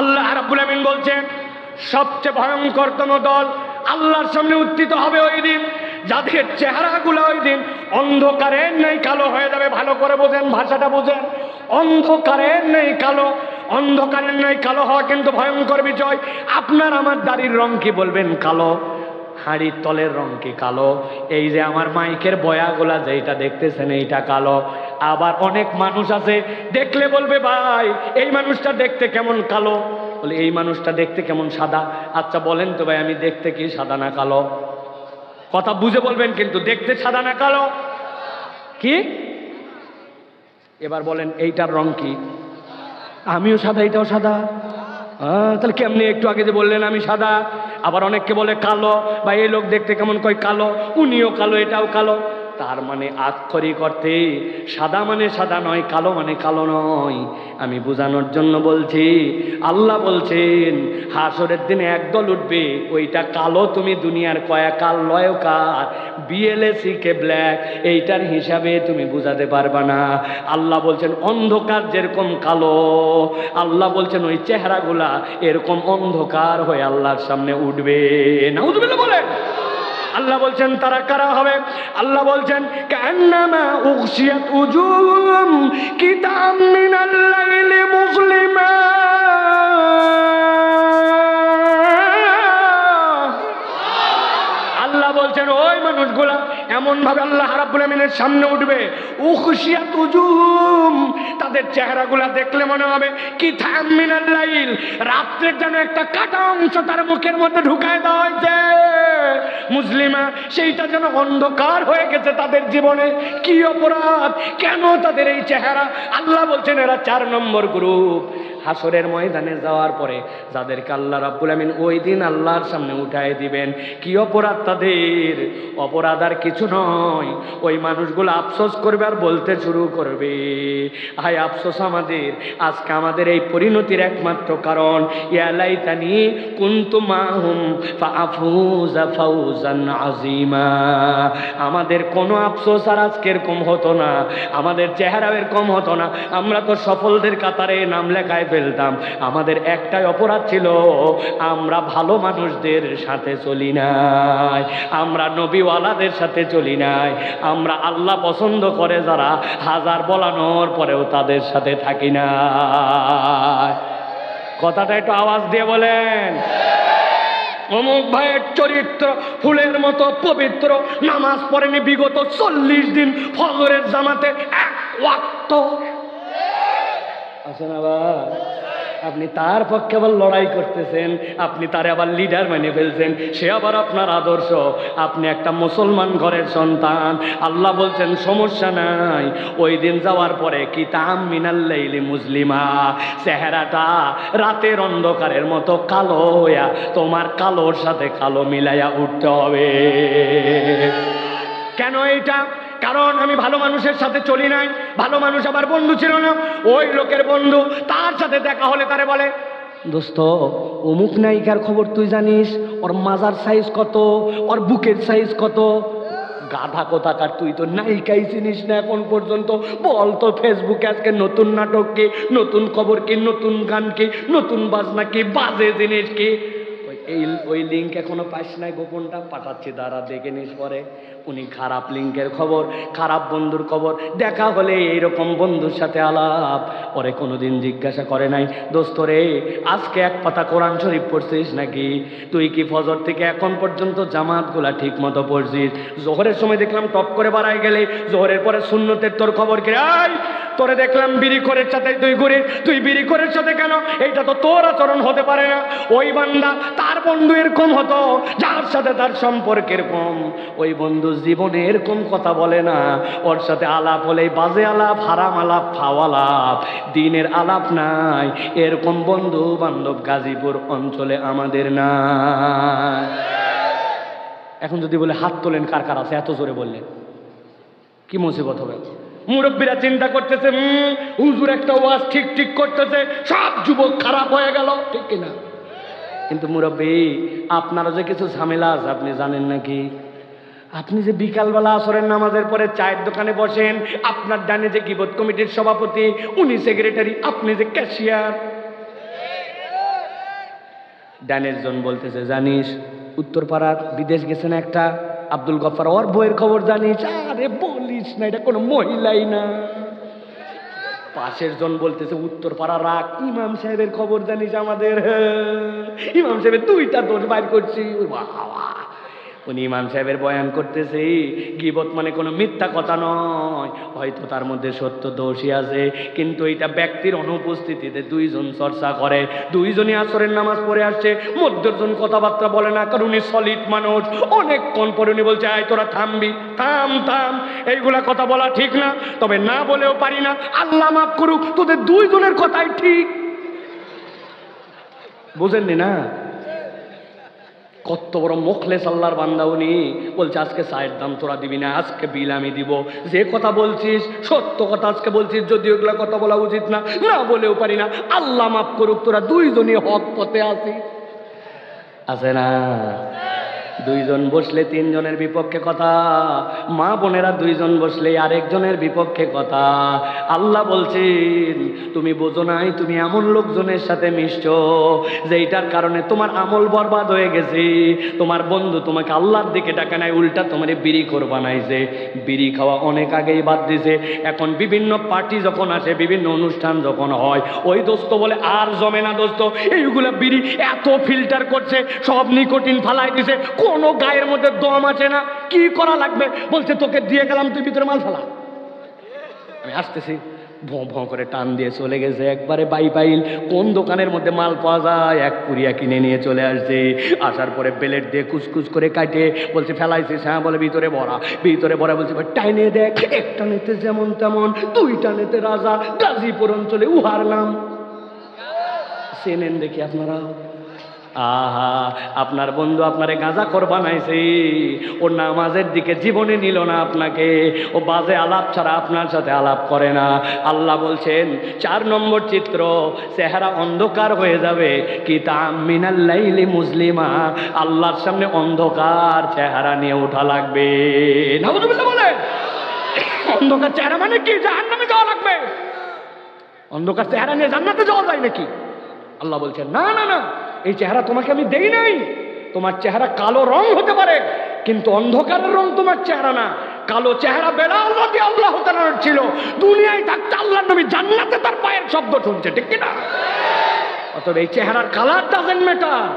আল্লাহ রাব্বুল আমিন বলছেন, সবচেয়ে ভয়ঙ্করতম দল আল্লাহর সামনে উত্থিত হবে ওই দিন, যাদের চেহারাগুলো ওই দিন অন্ধকারের নেই, কালো হয়ে যাবে। ভালো করে বোঝেন, ভাষাটা বোঝেন। অন্ধকারের নেই, কালো। অন্ধকারের নেই, কালো হওয়া কিন্তু ভয়ঙ্কর বিজয়। আপনার আমার দাড়ির রং কি বলবেন, কালো? হাড়ির তলের রং কি কালো? এই যে আমার মাইকের বয়াগুলা যেইটা দেখতেছেন, এইটা কালো। আবার অনেক মানুষ আছে, দেখলে বলবে, ভাই, এই মানুষটা দেখতে কেমন কালো? বলে, এই মানুষটা দেখতে কেমন সাদা? আচ্ছা বলেন তো ভাই, আমি দেখতে কি সাদা না কালো? কথা বুঝে বলবেন কিন্তু, দেখতে সাদা না কালো? কি? এবার বলেন, এইটার রং কি? আমিও সাদা, এটাও সাদা। তাহলে কেমনি একটু আগে যে বললেন আমি সাদা, আবার অনেককে বলে কালো, বা এই লোক দেখতে কেমন কয় কালো, উনিও কালো, এটাও কালো। তার মানে আক্ষরিক অর্থে সাদা মানে সাদা নয়, কালো মানে কালো নয়। আমি বোঝানোর জন্য বলছি, আল্লাহ বলছেন, হাসরের দিনে একদল উঠবে, ওইটা কালো তুমি দুনিয়ার কয়াকাল লয়কার বিএলএসি কে ব্ল্যাক এইটার হিসাবে তুমি বুঝাতে পারবা না। আল্লাহ বলছেন, অন্ধকার যেরকম কালো, আল্লাহ বলছেন, ওই চেহারাগুলা এরকম অন্ধকার হয়ে আল্লাহর সামনে উঠবে। না বলেন। আল্লাহ বলছেন তারা কারা হবে? আল্লাহ বলছেন কান্নামা উগশিয়াত উজুম কিতাম মিনাল লাইলি মুসলিমা। মানুষগুলা এমন ভাবে আল্লাহ রাব্বুল সামনে উঠবে। তুজুম তাদের চেহারাগুলা দেখলে মনে হবে, কি লাইল। রাত্রের যেন একটা কাটা অংশ তার মুখের মধ্যে ঢুকায় দেওয়া হয়েছে। মুসলিমা, সেইটা যেন অন্ধকার হয়ে গেছে তাদের জীবনে। কি অপরাধ? কেন তাদের এই চেহারা? আল্লাহ বলছেন, এরা চার নম্বর গ্রুপ। হাসরের ময়দানে যাওয়ার পরে যাদেরকে আল্লাহ রাব্বুল আমিন ওই দিন আল্লাহর সামনে উঠায় দিবেন। কি অপরাধ তাদের? অপরাধ আর কিছু নয়। ওই মানুষগুলো আফসোস করবে আর বলতে শুরু করবে। হায় আফসোস আমাদের। আজকে আমাদের এই পরিণতির একমাত্র কারণ। ইয়ালাইতানি কুন্তু মাহুম আজিমা আমাদের কোনো আফসোস আর আজকে এরকম হতো না। আমাদের চেহারা এরকম হতো না। আমরা তো সফলদের কাতারে নাম লেখায় ফেলতাম। আমাদের একটাই অপরাধ ছিল, আমরা ভালো মানুষদের সাথে চলি নাই, আমরা নবীওয়ালাদের সাথে চলি নাই, আমরা আল্লাহ পছন্দ করে যারা হাজার বলানোর পরেও তাদের সাথে থাকি না কথাটা একটু আওয়াজ দিয়ে বলেন। অমুক ভাইয়ের চরিত্র ফুলের মতো পবিত্র, নামাজ পড়েনি বিগত চল্লিশ দিন ফজরের জামাতে এক ওয়াক্ত। আপনি তার পক্ষে আবার লড়াই করতেছেন, আপনি তার আবার লিডার মেনে ফেলছেন, সে আবার আপনার আদর্শ। আপনি একটা মুসলমান ঘরের সন্তান। আল্লাহ বলছেন, সমস্যা নাই। ওই দিন যাওয়ার পরে কি তাম মিনাল্লাইলি মুসলিমা। চেহারাটা রাতের অন্ধকারের মতো কালো হইয়া তোমার কালোর সাথে কালো মিলাইয়া উঠতে হবে। কেন এইটা? কারণ আমি ভালো মানুষের সাথে চলি নাই, ভালো মানুষ আমার বন্ধু ছিল না, ওই লোকের বন্ধু তার সাথে দেখা হলে তারে বলে, দোস্ত, অমুক নায়িকার খবর তুই জানিস, ওর মাজার সাইজ কত, ওর বুকের সাইজ কত? গাধা কোথাকার, তুই তো নায়িকাই চিনিস না এখন পর্যন্ত, বল তো ফেসবুকে আজকে নতুন নাটক কি, নতুন খবর কি, নতুন গান কি, নতুন বাজনা কি, বাজে জিনিস কি? এই, ওই লিঙ্ক এখনও পাস নাই, গোপনটা পাঠাচ্ছি, দাঁড়া, দেখে নিস পরে। উনি খারাপ লিঙ্কের খবর, খারাপ বন্ধুর খবর, দেখা হলে এইরকম বন্ধুর সাথে আলাপ। পরে কোনোদিন জিজ্ঞাসা করে নাই, দোস্ত রে, আজকে এক পাতা কোরআন শরীফ পড়ছিস নাকি? তুই কি ফজর থেকে এখন পর্যন্ত জামাতগুলা ঠিক মতো পড়ছিস? জোহরের সময় দেখলাম টপ করে বাড়ায় গেলে, জোহরের পরে শূন্যতের তোর খবর কি? আই তোরে দেখলাম বিড়ি করের সাথে তুই ঘুরে তুই বিড়ি করের সাথে কেন? এইটা তো তোর আচরণ হতে পারে না। ওই বান্দা তার বন্ধু এরকম হতো যার সাথে তার সম্পর্ক এরকম। ওই বন্ধু জীবনে এরকম কথা বলে না ওর সাথে আলাপ হলে বাজে আলাপ হারাম আলাপ ফাও আলাপ দিনের আলাপ নাই। এরকম বন্ধু বান্ধব গাজীপুর অঞ্চলে আমাদের না এখন যদি বলে হাত তোলেন কার কার আছে এত জোরে বললেন। কি মুসিবত হবে? মুরব্বীরা চিন্তা করতেছে "হুম, হুজুর একটা ওয়াজ ঠিক ঠিক করতেছে সব যুবক খারাপ হয়ে গেল। ঠিক কিনা? কিন্তু মুরব্বী, আপনারও যে কিছু ঝামেলা আছে, আপনি জানেন নাকি? আপনি যে বিকালবেলা আসরের নামাজের পরে চায়ের দোকানে বসেন, আপনার ডানে যে কিবোধ কমিটির সভাপতি, উনি সেক্রেটারি আপনি যে ক্যাশিয়ার ডানের জন বলতেছে, জানিস, উত্তরপাড়ার বিদেশ গেছে না একটা? আব্দুল গফার, ওর বইয়ের খবর জানিস? আরে বলিস না, এটা কোনো মহিলাই না। পাশের জন বলতেছে উত্তর পাড়া রাগ, ইমাম সাহেবের খবর জানিস আমাদের? ইমাম সাহেবের দুইটা দোষ বাইর করছি বাবা। উনি ইমাম সাহেবের বয়ান করতেছে, গিবত মানে কোনো মিথ্যা কথা নয়। হয়তো তার মধ্যে সত্য দোষী আছে, কিন্তু এটা ব্যক্তির অনুপস্থিতিতে দুইজন চর্চা করে, দুইজনই আসরের নামাজ পড়ে আসছে, মধ্যজন কথাবার্তা বলে না, কারণ উনি সলিড মানুষ। অনেকক্ষণ পরে উনি বলছে, আয় তোরা থামবি, থাম থাম, এইগুলা কথা বলা ঠিক না, তবে না বলেও পারি না। আল্লাহ মাফ করুক, তোদের দুইজনের কথাই ঠিক। বুঝেননি না? কত বড় মোখলেস আল্লাহর বান্দা উনি। বলছে, আজকে চায়ের দাম তোরা দিবি না, আজকে বিল আমি দিব। যে কথা বলছিস, সত্য কথা আজকে বলছিস যদি ওগুলা কথা বলা উচিত না না বলেও পারি না। আল্লাহ মাফ করুক, তোরা দুইজনই হক পথে আছিস। আছে না? দুইজন বসলে তিনজনের বিপক্ষে কথা, মা বোনেরা দুইজন বসলে আরেকজনের বিপক্ষে কথা। আল্লাহ বলছেন, তুমি বোঝো নাই, তুমি এমন লোকজনের সাথে মিশছো যেইটার কারণে তোমার আমল বরবাদ হয়ে গেছে। তোমার বন্ধু তোমাকে আল্লাহর দিকে ডাকে নাই, উল্টা তোমার বিড়ি খোর বানাইছে। বিড়ি খাওয়া অনেক আগেই বাদ দিছে। এখন বিভিন্ন পার্টি যখন আসে, বিভিন্ন অনুষ্ঠান যখন হয়, ওই দোস্ত বলে, আর জমে না দোস্ত, এইগুলা বিড়ি এত ফিল্টার করছে, সব নিকোটিন ফালাই দিছে কোনো গায়ের মধ্যে দম আছে না? কি করা লাগবে? বলছে তোকে দিয়ে গেলাম তুই ভিতরে মাল ফেলা। আমি আসতেছি ভোঁ ভোঁ করে টান দিয়ে চলে গেছে। একবারে বাই বাইল কোন দোকানের মধ্যে মাল পাওয়া যায়? এক পুরিয়া কিনে নিয়ে চলে আসছে। আসার পরে বেলেট দিয়ে কুচকুচ করে কাটে বলছে ফেলাইছিস হ্যাঁ বলে ভিতরে ভরা। ভিতরে ভরা বলছে "ভাই, টাইনে দেখ একটা নেতে যেমন তেমন দুইটা নেতে রাজা গাজীপুর অঞ্চলে নাম। চেনেন দেখি আপনারা আহা, আপনার বন্ধু আপনারে গাঁজা কর বানাইছে। ও নামাজের দিকে জীবনে নিল না আপনাকে। ও বাজে আলাপ ছাড়া আপনার সাথে আলাপ করে না। আল্লাহ বলছেন, চার নম্বর চিত্র, চেহারা অন্ধকার হয়ে যাবে। কি তামিনাল্লাইলি মুসলিমা। আল্লাহর সামনে অন্ধকার চেহারা নিয়ে ওঠা লাগবে। অন্ধকার চেহারা মানে কি? জাহান্নামে যাওয়া লাগবে। অন্ধকার চেহারা নিয়ে জান্নাতে যাওয়া যায় নাকি? আল্লাহ বলছেন, না না না। এই চেহারা তোমাকে আমি দেই নাই। তোমার চেহারা কালো রং হতে পারে, কিন্তু অন্ধকারের রং তোমার চেহারা না। কালো চেহারা বেলাল রাদি আল্লাহ তাআলার ছিল। দুনিয়ায় থাকতে আল্লাহ নবী জান্নাতে তার পায়ের শব্দ শুনছে, ঠিক কি না অতএব এই চেহারার কালার ডাজেন্ট ম্যাটার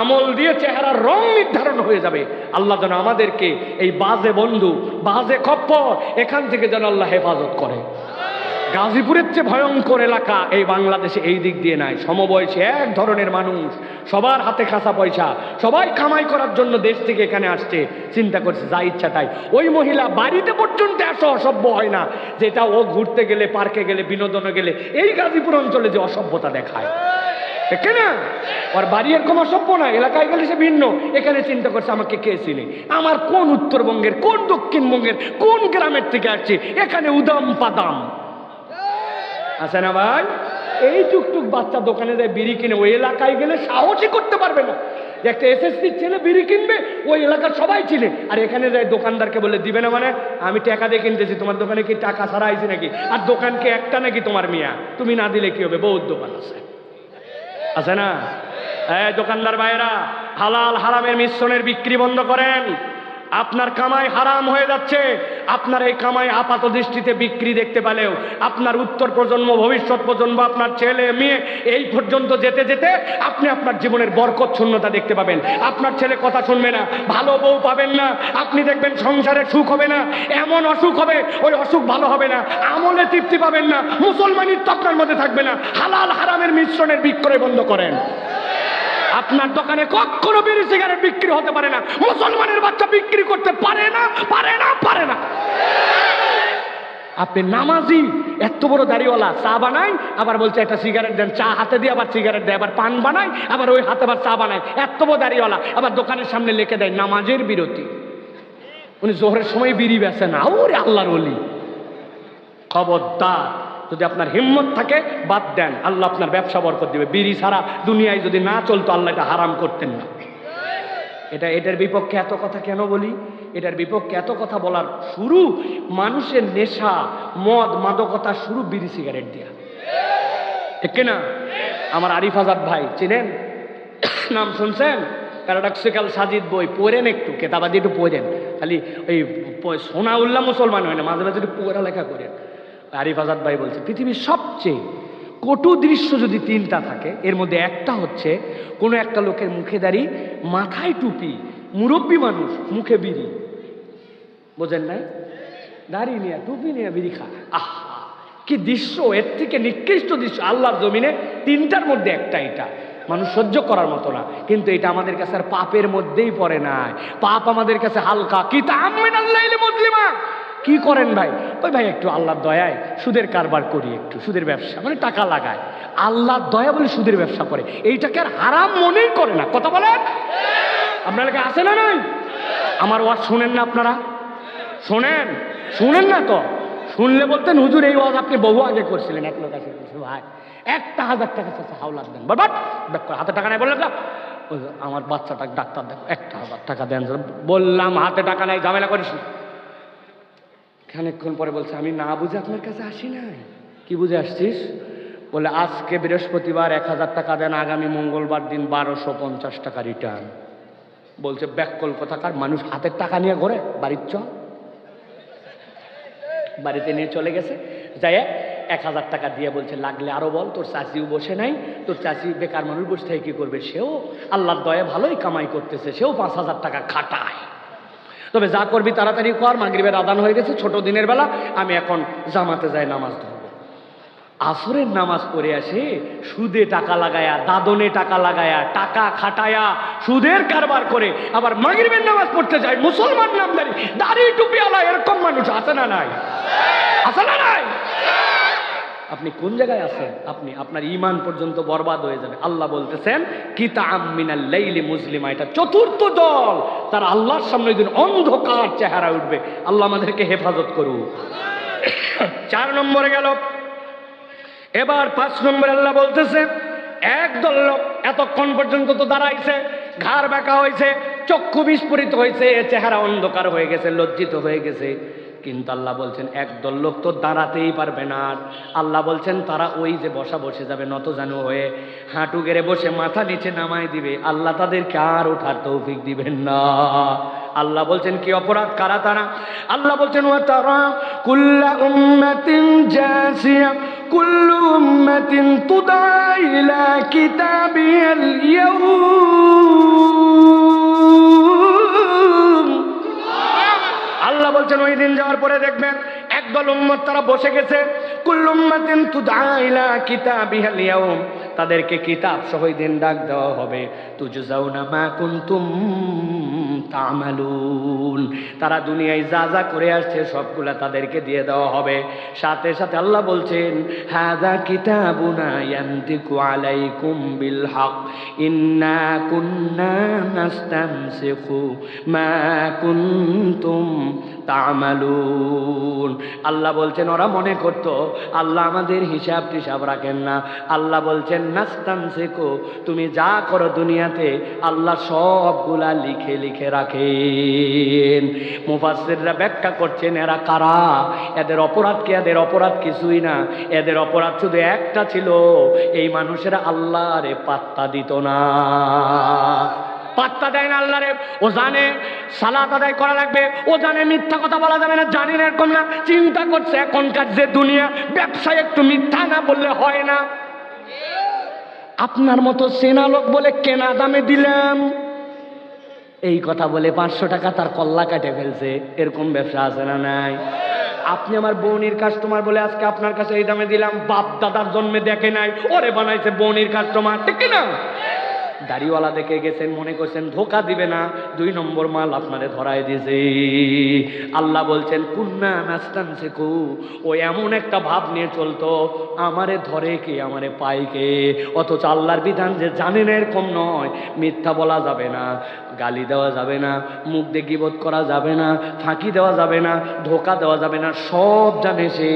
আমল দিয়ে চেহারার রং নির্ধারণ হয়ে যাবে। আল্লাহ যেন আমাদেরকে এই বাজে বন্ধু, বাজে খপ্পর এখান থেকে যেন আল্লাহ হেফাজত করে। গাজীপুরের চেয়ে ভয়ঙ্কর এলাকা এই বাংলাদেশে এই দিক দিয়ে নাই। সমবয়সী এক ধরনের মানুষ, সবার হাতে খাসা পয়সা, সবাই কামাই করার জন্য দেশ থেকে এখানে আসছে, চিন্তা করছে, যা ইচ্ছা তাই। ওই মহিলা বাড়িতে পর্যন্ত এত অসভ্য হয় না, যেটা ও ঘুরতে গেলে, পার্কে গেলে, বিনোদনে গেলে, এই গাজীপুর অঞ্চলে যে অসভ্যতা দেখায়। ঠিক না? ওর বাড়ি এরকম অসভ্য না, এলাকায় গেলে সে ভিন্ন। এখানে চিন্তা করছে, আমাকে কে আমার কোন উত্তরবঙ্গের, কোন দক্ষিণবঙ্গের, কোন গ্রামের থেকে আসছে? এখানে উদাম পাদাম। আছে না ভাই? এই টুকটুক বাচ্চা দোকানে যায় বিড়ি কিনে, ওই এলাকায় গেলে সাহসই করতে পারবে না। একটা এসএসসির ছেলে বিড়ি কিনবে, ওই এলাকার সবাই চিনে। আর এখানে যায় দোকানদারকে বলে, দিবে না মানে? আমি টাকা দিয়ে কিনতেছি, তোমার দোকানে কি টাকা ছাড়া আইছি নাকি? আর দোকানকে একটা নাকি তোমার মিয়া? তুমি না দিলে কি হবে? বহুত দোকান আছে। আছে না? হ্যাঁ দোকানদার ভাইয়েরা, হালাল হারামের মিশ্রণের বিক্রি বন্ধ করেন। আপনার কামাই হারাম হয়ে যাচ্ছে। আপনার এই কামাই আপাত দৃষ্টিতে বিক্রি দেখতে পেলেও, আপনার উত্তর প্রজন্ম, ভবিষ্যৎ প্রজন্ম, আপনার ছেলে, মেয়ে, এই পর্যন্ত যেতে যেতে আপনি আপনার জীবনের বরকত শূন্যতা দেখতে পাবেন। আপনার ছেলে কথা শুনবে না, ভালো বউ পাবেন না, আপনি দেখবেন সংসারে সুখ হবে না, এমন অসুখ হবে, ওই অসুখ ভালো হবে না, আমলে তৃপ্তি পাবেন না মুসলমানিত্ব আপনার মধ্যে থাকবে না, হালাল হারামের মিশ্রণের বিক্রয় বন্ধ করেন। আপনার দোকানে কখনো বিড়ি সিগারেট বিক্রি হতে পারে না। মুসলমানের বাচ্চা বিক্রি করতে পারে না পারে না পারে না। আপনি নামাজি, এত বড় দাড়িওয়ালা, চা বানাই আবার বলছে একটা সিগারেট দেন, চা হাতে দিয়ে আবার সিগারেট দেয়, আবার পান বানাই আবার ওই হাতে আবার চা বানায়। এত বড় দাড়িওয়ালা, আবার দোকানের সামনে লিখে দেয়, নামাজের বিরতি। উনি জোহরের সময় বিড়ি বেছে না ওরে আল্লাহর অলি খবরদার। যদি আপনার হিম্মত থাকে, বাদ দেন। আল্লাহ আপনার ব্যবসা বরকত দিবে। বিড়ি ছাড়া দুনিয়ায় যদি না চলতো, আল্লাহ এটা হারাম করতেন না। এটা, এটার বিপক্ষে এত কথা কেন বলি? এটার বিপক্ষে এত কথা বলার শুরু, মানুষের নেশা, মদ মাদকতা শুরু বিড়ি সিগারেট দেয়া। ঠিক না আমার আরিফ আজাদ ভাই, চিনেন? নাম শুনছেন? প্যারাডক্সিক্যাল সাজিদ বই, পড়েন একটু কেতাবাদি একটু পড়েন। খালি ওই সোনা উল্লাহ মুসলমান হয় না, মাঝে মাঝে একটু লেখা করেন। আরিফ আজাদ ভাই বলছে, পৃথিবীর সবচেয়ে কটু দৃশ্য যদি তিনটা থাকে, এর মধ্যে একটা হচ্ছে কোনো একটা লোকের মুখে দাঁড়ি মাথায় টুপি, মুরব্বী মানুষ, মুখে বিড়ি। বোঝেন নাই? দাড়ি নিয়ে, টুপি নিয়ে বিড়ি খা আহ, কি দৃশ্য, এর থেকে নিকৃষ্ট দৃশ্য। আল্লাহর জমিনে তিনটার মধ্যে একটা এটা। মানুষ সহ্য করার মতো না, কিন্তু এটা আমাদের কাছে আর পাপের মধ্যেই পড়ে নাই। পাপ আমাদের কাছে হালকা। কি তা কি করেন ভাই? ওই ভাই, একটু আল্লাহর দয়ায় সুদের কারবার করি একটু, সুদের ব্যবসা মানে টাকা লাগায়। আল্লাহর দয়া বলে সুদের ব্যবসা করে। এইটাকে আর হারাম মনেই করে না। কথা বলেন? আপনার আছে না নাই? আমার ওয়াজ শুনেন না আপনারা? শোনেন? শুনেন না তো? শুনলে বলতেন, হুজুর, এই ওয়াজ আপনি বহু আগে করছিলেন। এক লোক আছে ভাই, একটা হাজার টাকা চাচ্ছে হাওলাত দেন। বাট হাতে টাকা নাই বললাম আমার বাচ্চাটা ডাক্তার দেখো একটা হাজার টাকা দেন। বললাম, হাতে টাকা নাই, ঝামেলা করিস না। খানিকক্ষণ পরে বলছে, আমি না বুঝে আপনার কাছে আসি নাই। কি বুঝে আসছিস? বলে, আজকে বৃহস্পতিবার এক হাজার টাকা দেন, আগামী মঙ্গলবার দিন বারোশো পঞ্চাশ টাকা রিটার্ন বলছে ব্যাক কলকাতাকার মানুষ হাতের টাকা নিয়ে ঘরে, বাড়ির চ বাড়িতে নিয়ে চলে গেছে। যাই এক হাজার টাকা দিয়ে বলছে, লাগলে আরও বল, তোর চাষিও বসে নাই, তোর চাষি বেকার মানুষ বসে থেকে কি করবে? সেও আল্লাহর দয়ে ভালোই কামাই করতেছে, সেও পাঁচ হাজার টাকা খাটায়। তবে যা করবি তাড়াতাড়ি কর, মাগরিবের আদান হয়ে গেছে, ছোট দিনের বেলা আমি এখন জামাতে যাই নামাজ ধরবো। আসরের নামাজ পড়ে আসে সুদে টাকা লাগায়া, দাদনে টাকা লাগায়া, টাকা খাটায়া, সুদের কারবার করে আবার মাগরিবের নামাজ পড়তে যায় মুসলমান নামদারি, দাড়ি টুপি আলা এরকম মানুষ আছে না নাই? আছে না নাই? আপনি কোন জায়গায় আছেন? আপনি আপনার ইমান পর্যন্ত বরবাদ হয়ে যাবে। আল্লাহ বলতেছেন কিতা আমিনাল লাইলি মুসলিমা এটা চতুর্থ দল। তার আল্লাহর সামনে একদিন অন্ধকার চেহারা উঠবে। আল্লাহ আমাদেরকে হেফাজত করুক। চার নম্বরে গেল। এবার পাঁচ নম্বর আল্লাহ বলতেছে একদল লোক এতক্ষণ পর্যন্ত তো দাঁড়াইছে, ঘাড় বাঁকা হয়েছে, চক্ষু বিস্ফোরিত হয়েছে চেহারা অন্ধকার হয়ে গেছে, লজ্জিত হয়ে গেছে। কিন্তু আল্লাহ বলছেন, একদল লোক তো দাঁড়াতেই পারবে না। আল্লাহ বলছেন, তারা ওই যে বসা বসে যাবে নত জানু হয়ে হাঁটু গেড়ে বসে মাথা নিচে নামায় দিবে। আল্লাহ তাদেরকে আর ওঠার তৌফিক দিবেন না। আল্লাহ বলছেন, কি অপরাধ? কারা তারা? আল্লাহ বলছেন ও তারা কুল্লা উম্মাতিন জাসিয়া, কুল্লু উম্মাতিন তুদা ইলা কিতাবিয়াল ইয়াউম আল্লাহ বলছেন, ওই দিন যাওয়ার পরে দেখবেন একদল উম্মত তারা বসে গেছে। কুল্লুম্মাতিন তুদা ইলা কিতাবিহাল ইয়াউম। তাদেরকে কিতাব সহ দিন ডাক দেওয়া হবে। তুজজাউনা মা কুনতুম তামালুন। তারা দুনিয়ায় যা যা করে আসছে সবগুলা তাদেরকে দিয়ে দেওয়া হবে। সাথে সাথে আল্লাহ বলছেন হাদা কিতাবুনা আলাইকুম বিল হক ইন্না কুন্না মা কুনতুম তামালুন। আল্লাহ বলছেন, ওরা মনে করতো, আল্লাহ আমাদের হিসাব টিসাব রাখেন না। আল্লাহ বলছেন তুমি যা করো দুনিয়াতে আল্লাহ সবগুলা লিখে লিখে রাখেন। মুফাসিররা ব্যাখ্যা করছেন, এরা কারা? এদের অপরাধ কি? এদের অপরাধ কিছুই না। এদের অপরাধ শুধু একটা ছিল, এই মানুষেরা আল্লাহরে পাত্তা দিত না। পাত্তা দেয় না আল্লাহরে। ও জানে, সালাত আদায় করা লাগবে। ও জানে মিথ্যা কথা বলা যাবে না, জানি না এরকম না। চিন্তা করছে এখনকার যে দুনিয়া, ব্যবসায় একটু মিথ্যা না বললে হয় না। আপনার মতো সেনা লোক বলে কেনা দামে দিলাম। এই কথা বলে পাঁচশো টাকা তার কল্লা কাটে ফেলছে। এরকম ব্যবসা আছে না নাই? আপনি আমার বৌনির কাস্টমার বলে আজকে আপনার কাছে এই দামে দিলাম। বাপ দাদার জন্মে দেখে নাই। ওরে বানাইছে বৌনির কাস্টমার ঠিক না দাড়িওয়ালা দেখে গেছেন, মনে করছেন ধোকা দিবে না, দুই নম্বর মাল আপনারে ধরায় দিয়েছে। আল্লাহ বলছেন, কুন্না নাস্তান শেখু ও এমন একটা ভাব নিয়ে চলতো, আমারে ধরে কে, আমারে পায় কে? অথচ আল্লাহর বিধান যে জানেন এরকম নয়, মিথ্যা বলা যাবে না, গালি দেওয়া যাবে না, মুখ দিয়ে গিবোধ করা যাবে না, ফাঁকি দেওয়া যাবে না, ধোকা দেওয়া যাবে না, সব জানে সে,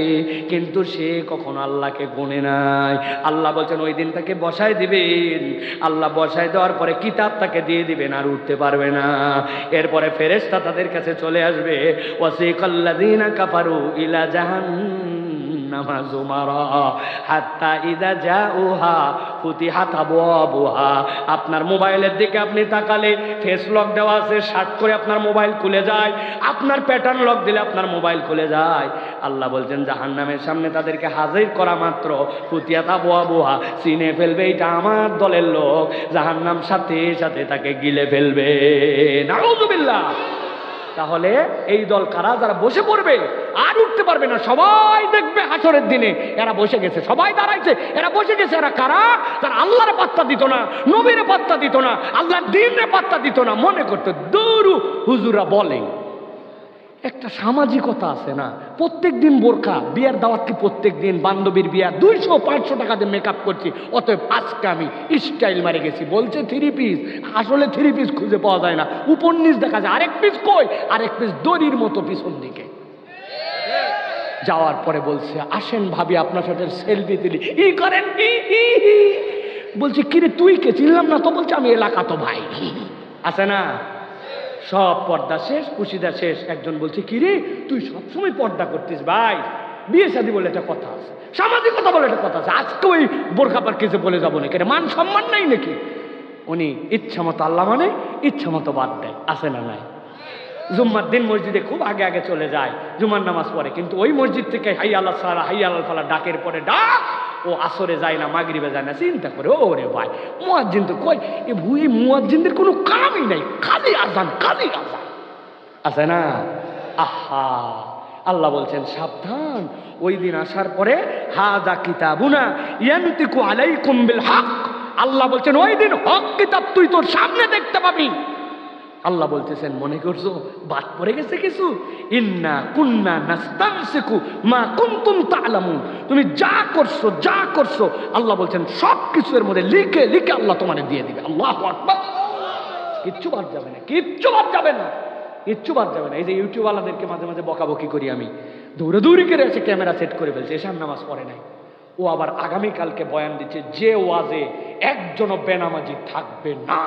কিন্তু সে কখনো আল্লাহকে গুনে নাই। আল্লাহ বলছেন, ওই দিন তাকে বসায় দিবেন। আল্লাহ বসায় দেওয়ার পরে কিতাব তাকে দিয়ে দিবেন আর উঠতে পারবে না। এরপরে ফেরেস্তা তাদের কাছে চলে আসবে, ওয়াসিকাল্লাযিনা কাফারু ইলা জাহান জুমারা হাত্তা ইদা জাউহা ফুতিহাত আবওয়াবুহা আপনার মোবাইলের দিকে আপনি তাকালে ফেস লক দেওয়া আছে শার্ট করে আপনার মোবাইল খুলে যায়। আপনার প্যাটার্ন লক দিলে আপনার মোবাইল খুলে যায়। আল্লাহ বলছেন, জাহান্নামের সামনে তাদেরকে হাজির করা মাত্র ফুতিয়াত আবওয়াবুহা চিনে ফেলবে, এটা আমার দলের লোক। জাহান্নাম সাথে সাথে তাকে গিলে ফেলবে। নাউজুবিল্লাহ। তাহলে এই দল কারা? যারা বসে পড়বে। আর উঠতে পারবে না। সবাই দেখবে হাসরের দিনে। এরা বসে গেছে, সবাই দাঁড়াইছে। এরা বসে গেছে, এরা কারা? তারা আল্লাহর পাত্তা দিত না, নবীর পাত্তা দিত না, আল্লাহর দিনের পাত্তা দিত না। মনে করতো দৌড়ু হুজুরা বলে। একটা সামাজিকতা আছে না? প্রত্যেক দিন বোরখা, বিয়ার দাওয়াত কি প্রত্যেক দিন বান্ধবীর বিয়া, দুইশো, পাঁচশো টাকা দিয়ে মেকআপ করছি। অতএব আজকে আমি স্টাইল মারে গেছি। বলছে থ্রি পিস আসলে থ্রি পিস খুঁজে পাওয়া যায় না। উপন্যাস দেখা যায়, আরেক পিস কই? আরেক পিস দড়ির মতো পিছন দিকে। যাওয়ার পরে বলছে, আসেন ভাবি, আপনার সাথে সেলফি তুলি। ই করেন। বলছে, কিরে, তুই কে? চিনলাম না তো। বলছে, আমি এলাকা তো ভাই। আছে না? সব পর্দা শেষ খুশিদা শেষ। একজন বলছে, কিরে, তুই সবসময় পর্দা করতিস ভাই। বিয়ে শাদি বলে একটা কথা আছে। সামাজিকতা বলে একটা কথা আছে। আজকে ওই বোরখা কিছু বলে যাব নাকি? মান সম্মান নাই নাকি? উনি ইচ্ছা মতো আল্লাহ মানে ইচ্ছা মতো বাদ দেয়। আছে না নাই? জুম্মার দিন মসজিদে খুব আগে আগে চলে যায়, জুমার নামাজ পড়ে। কিন্তু ওই মসজিদ থেকে হাই আল্লাহ সারা, হাই আল্লাহ ফালা ডাকের পরে ডাক ও আসরে যায় না, মাগরিবে যায় না, চিন্তা করে ও রে ভাই, মুয়াজ্জিন তো কই? এ ভুই মুয়াজ্জিনদের কোনো কামই নাই, খালি আজান খালি আজান। আছে না? আহা, আল্লাহ বলছেন, সাবধান, ওই দিন আসার পরে হাদা কিতাবুনা ইয়ান্তিকু আলাইকুম বিল হক। আল্লাহ বলছেন, ওই দিন হক কিতাব তুই তোর সামনে দেখতে পাবি। আল্লাহ বলতেছেন, মনে করছ? বাদ পড়ে গেছে কিছু? ইন্না কুন্না নাস্তানসিকু মা কুনতুম তা'লামুন। তুমি যা করছ যা করছ, আল্লাহ বলছেন, সব কিছু এর মধ্যে লিখে লিখে আল্লাহ তোমাদের দিয়ে দিবে। আল্লাহ কিচ্ছু বাদ যাবে না, কিচ্ছু বাদ যাবে না, কিচ্ছু বাদ যাবে না। এই যে ইউটিউব ইউটিউবওয়ালাদেরকে মাঝে মাঝে বকাবকি করি আমি। দৌড়ে দৌড়ি করে এসে ক্যামেরা সেট করে ফেলছে এসার নামাজ পড়ে নাই। ও আবার আগামীকালকে বয়ান দিচ্ছে, যে ওয়াজে একজনও বেনামাজি থাকবে না।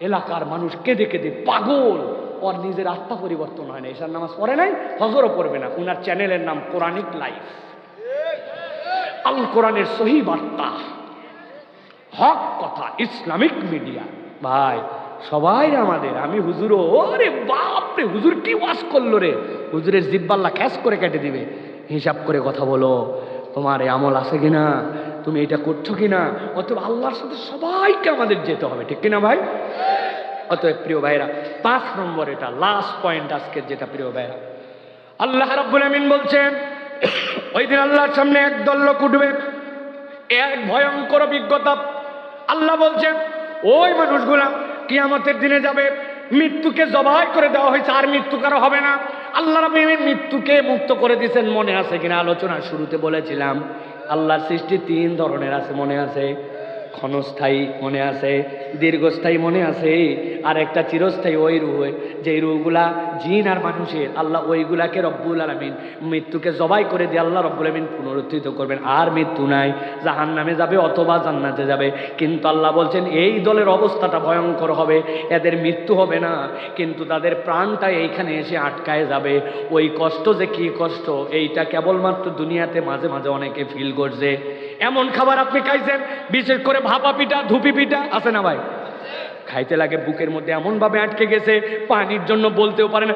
এলাকার মানুষ কেঁদে কেঁদে পাগল। ওর নিজের আত্মা পরিবর্তন হয় না। এসার নামাজ পড়ে নাই, হজরও পড়বে না। ওনার চ্যানেলের নাম কোরআনিক লাইফ। আল কোরআনের সহি বার্তা। হক কথা, ইসলামিক মিডিয়া। ভাই, সবাই আমাদের। আমি হুজুর, ওরে বাপ রে, হুজুর কি ওয়াশ করল রে? হুজুরের জিব্বাল্লা খ্যাস করে কেটে দিবে। হিসাব করে কথা বলো, তোমার আমল আছে কিনা? তুমি এটা করছ কিনা? অতএব আল্লাহর সাথে সবাইকে আমাদের যেতে হবে, ঠিক কিনা ভাই? অতএব প্রিয় ভাইরা পাঁচ নম্বর এটা লাস্ট পয়েন্ট আজকের যেটা প্রিয় ভাইরা আল্লাহ রাব্বুল আমিন বলছেন, ওই দিন আল্লাহর সামনে একদল লোক উঠবে, এক ভয়ঙ্কর অভিজ্ঞতা। আল্লাহ বলছেন, ওই মানুষগুলা কিয়ামতের দিনে যাবে, মৃত্যুকে জবাই করে দেওয়া হয়েছে, আর মৃত্যু কারও হবে না। আল্লাহ আমিন মৃত্যুকে মুক্ত করে দিয়েছেন মনে আছে কিনা? আলোচনার শুরুতে বলেছিলাম আল্লাহর সৃষ্টি তিন ধরনের আছে মনে আছে? ক্ষণস্থায়ী মনে আছে, দীর্ঘস্থায়ী মনে আছে, আর একটা চিরস্থায়ী ওই রুহ যে রুহগুলা জিন আর মানুষের, আল্লাহ ওইগুলাকে রব্বুল আলমিন মৃত্যুকে জবাই করে দিয়ে আল্লাহ রব্বুল আলমিন পুনরুত্থিত করবেন। আর মৃত্যু নাই জাহান নামে যাবে অথবা জান্নাতে যাবে। কিন্তু আল্লাহ বলছেন, এই দলের অবস্থাটা ভয়ঙ্কর হবে, এদের মৃত্যু হবে না, কিন্তু তাদের প্রাণটা এইখানে এসে আটকায় যাবে। ওই কষ্ট যে কি কষ্ট, এইটা কেবলমাত্র দুনিয়াতে মাঝে মাঝে অনেকে ফিল করছে। এমন খাবার আপনি খাইছেন, বিশেষ করে ভাপা পিঠা, ধুপি পিঠা, আছে না ভাই? খাইতে লাগে বুকের মধ্যে এমনভাবে আটকে গেছে, পানির জন্য বলতেও পারে না।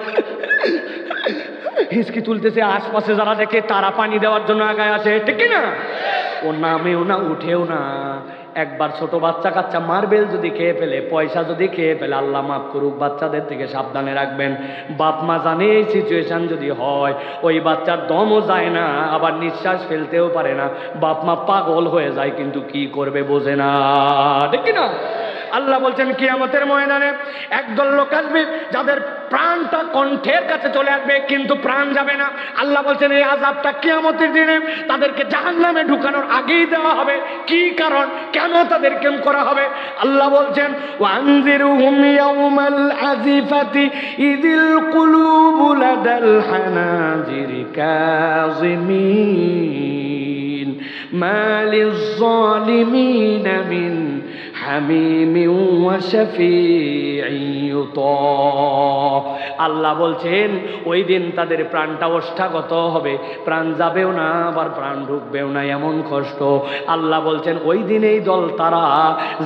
হিসকি তুলতেছে, আশপাশে যারা দেখে তারা পানি দেওয়ার জন্য আগায় আসে, ঠিক না? ও নামেও না, উঠেও না। একবার ছোট বাচ্চা কাচ্চা মার্বেল যদি খেয়ে ফেলে, পয়সা যদি খেয়ে ফেলে, আল্লাহ মাফ করুক, বাচ্চাদের থেকে সাবধানে রাখবেন। বাপ মা জানে এই সিচুয়েশন যদি হয়, ওই বাচ্চার দমও যায় না, আবার নিঃশ্বাস ফেলতেও পারে না। বাপ মা পাগল হয়ে যায়, কিন্তু কি করবে বোঝে না। ঠিক না? আল্লাহ বলছেন, কিয়ামতের ময়দানে একদল লোক আসবে, যাদের প্রাণটা কণ্ঠের কাছে চলে আসবে, কিন্তু প্রাণ যাবে না। আল্লাহ বলছেন, এই আজাবটা কিয়ামতের দিনে তাদেরকে জাহান নামে ঢুকানোর আগেই দেওয়া হবে। কি কারণ? কেন তাদের কেম করা হবে? আল্লাহ বলছেন ইয়াউমাল আজিফাতি ইদিল হামিম আল্লাহ বলছেন, ওই দিন তাদের প্রাণটা অষ্টাগত হবে। প্রাণ যাবেও না, আবার প্রাণ ঢুকবেও না, এমন কষ্ট। আল্লাহ বলছেন, ওই দিনেই দল তারা,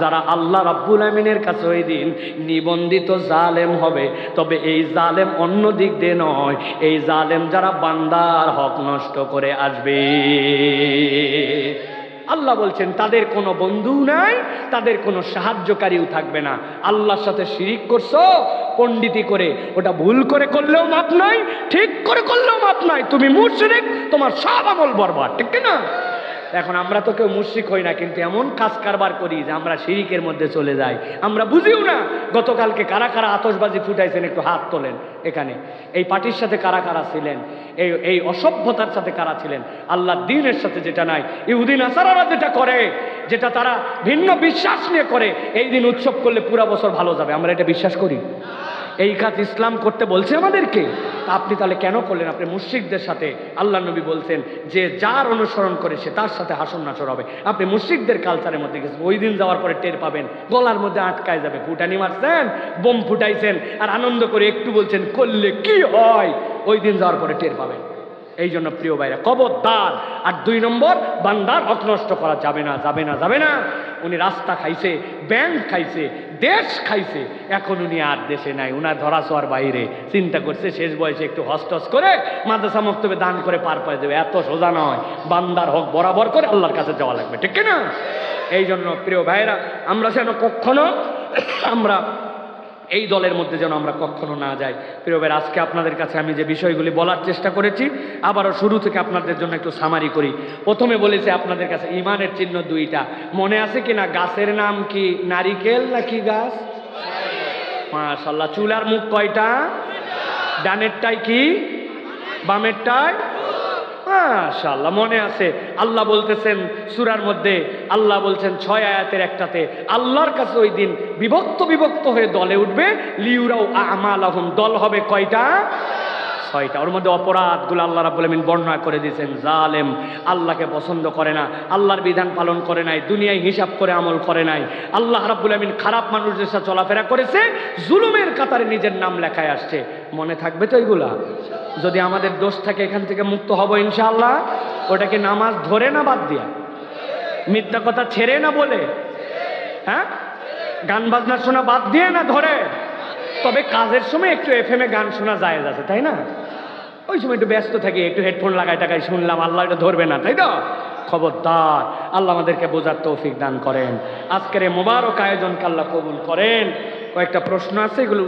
যারা আল্লাহ রাব্বুল আমিনের কাছে ওই দিন নিবন্ধিত জালেম হবে। তবে এই জালেম অন্য দিক দিয়ে নয়, এই জালেম যারা বান্দার হক নষ্ট করে আসবে। আল্লাহ বলছেন, তাদের কোনো বন্ধু নাই, তাদের কোনো সাহায্যকারীও থাকবে না। আল্লাহর সাথে শিরিক করছ, পণ্ডিতি করে, ওটা ভুল করে করলেও মাপ নাই, ঠিক করে করলেও মাপ নাই। তুমি মুশরিক, তোমার সব আমল বরবাদ, ঠিক না এখন আমরা তো কেউ মুশরিক হই না, কিন্তু এমন কাজ কারবার করি যে আমরা শিরিকের মধ্যে চলে যাই। আমরা বুঝিও না, গতকালকে কারা কারা আতশবাজি ফুটাইছেন, একটু হাত তোলেন এখানে। এই পার্টির সাথে কারা কারা ছিলেন? এই এই অসভ্যতার সাথে কারা ছিলেন? আল্লাহ দিনের সাথে যেটা নাই ইহুদিন আসারারা যেটা করে, যেটা তারা ভিন্ন বিশ্বাস নিয়ে করে, এই দিন উৎসব করলে পুরা বছর ভালো যাবে। আমরা এটা বিশ্বাস করি? এই কাজ ইসলাম করতে বলছে আমাদেরকে। আপনি তাহলে কেন করলেন? আপনি মুশ্রিকদের সাথে আল্লাহ নবী বলছেন যে যার অনুসরণ করে সে তার সাথে হাসন নাচর হবে। আপনি মুশ্রিকদের কালচারের মধ্যে গেছেন। ওই দিন যাওয়ার পরে টের পাবেন, গলার মধ্যে আটকায় যাবে। ফুটানি মারছেন, বোম ফুটাইছেন, আর আনন্দ করে একটু বলছেন, করলে কি হয়? ওই দিন যাওয়ার পরে টের পাবেন। এই জন্য প্রিয় ভাইরা, কবরদার আর দুই নম্বর, বান্দার হক নষ্ট করা যাবে না যাবে না যাবে না। উনি রাস্তা খাইছে, ব্যাংক খাইছে, দেশ খাইছে, এখন উনি আর দেশে নাই, উনার ধরা ছোঁয়ার বাইরে। চিন্তা করছে শেষ বয়সে একটু হস্টস করে মাদ্রাসা মক্তবে দান করে পার পাই দেবে এত সোজা নয়। বান্দার হক বরাবর করে আল্লাহর কাছে যাওয়া লাগবে, ঠিক না এই জন্য প্রিয় ভাইরা, আমরা যেন কখনো আমরা এই দলের মধ্যে যেন আমরা কখনো না যাই। প্রিয় ভাইরা, আজকে আপনাদের কাছে আমি যে বিষয়গুলি বলার চেষ্টা করেছি আবারও শুরু থেকে আপনাদের জন্য একটু সামারি করি। প্রথমে বলেছি আপনাদের কাছে ইমানের চিহ্ন দুইটা। মনে আছে কি না গাছের নাম কি? নারিকেল নাকি গাছ? মাশাল্লাহ চুলার মুখ কয়টা? ডানেরটাই কি? বামেরটাই? মনে আছে? আল্লাহ বলতেছেন সুরার মধ্যে, আল্লাহ বলছেন ছয় আয়াতের একটাতে, আল্লাহর কাছে ওই দিন বিভক্ত বিভক্ত হয়ে দলে উঠবে লিউরাও আমাল আহম দল হবে কয়টা? ছয়টা। ওর মধ্যে অপরাধগুলো আল্লাহ রাবুল আলমিন বর্ণনা করে দিয়েছেন, জালেম, আল্লাহকে পছন্দ করে না, আল্লাহর বিধান পালন করে নাই, দুনিয়ায় হিসাব করে আমল করে নাই। আল্লাহ রাবুল আলমিন খারাপ মানুষদের সাথে চলাফেরা করেছে, জুলুমের কাতারে নিজের নাম লেখায় আসছে। মনে থাকবে তো এইগুলা যদি আমাদের দোষ থাকে, এখান থেকে মুক্ত হব ইনশাল্লাহ ওটাকে নামাজ ধরে না বাদ দিয়া। মিথ্যা কথা ছেড়ে না বলে। হ্যাঁ? গান বাজনা শোনা বাদ দিয়ে না ধরে। তবে কাজের সময় একটু এফ এম এ গান শোনা যায় আছে, তাই না? ওই সময় একটু ব্যস্ত থাকি, একটু হেডফোন লাগাই টাকায় শুনলাম, আল্লাহ এটা ধরবে না, তাই তো? খবরদার, আল্লাহ আমাদেরকে বোঝার তৌফিক দান করেন। আজকের এই মোবারক আয়োজনকে আল্লাহ কবুল করেন। কয়েকটা প্রশ্ন আছে, এগুলো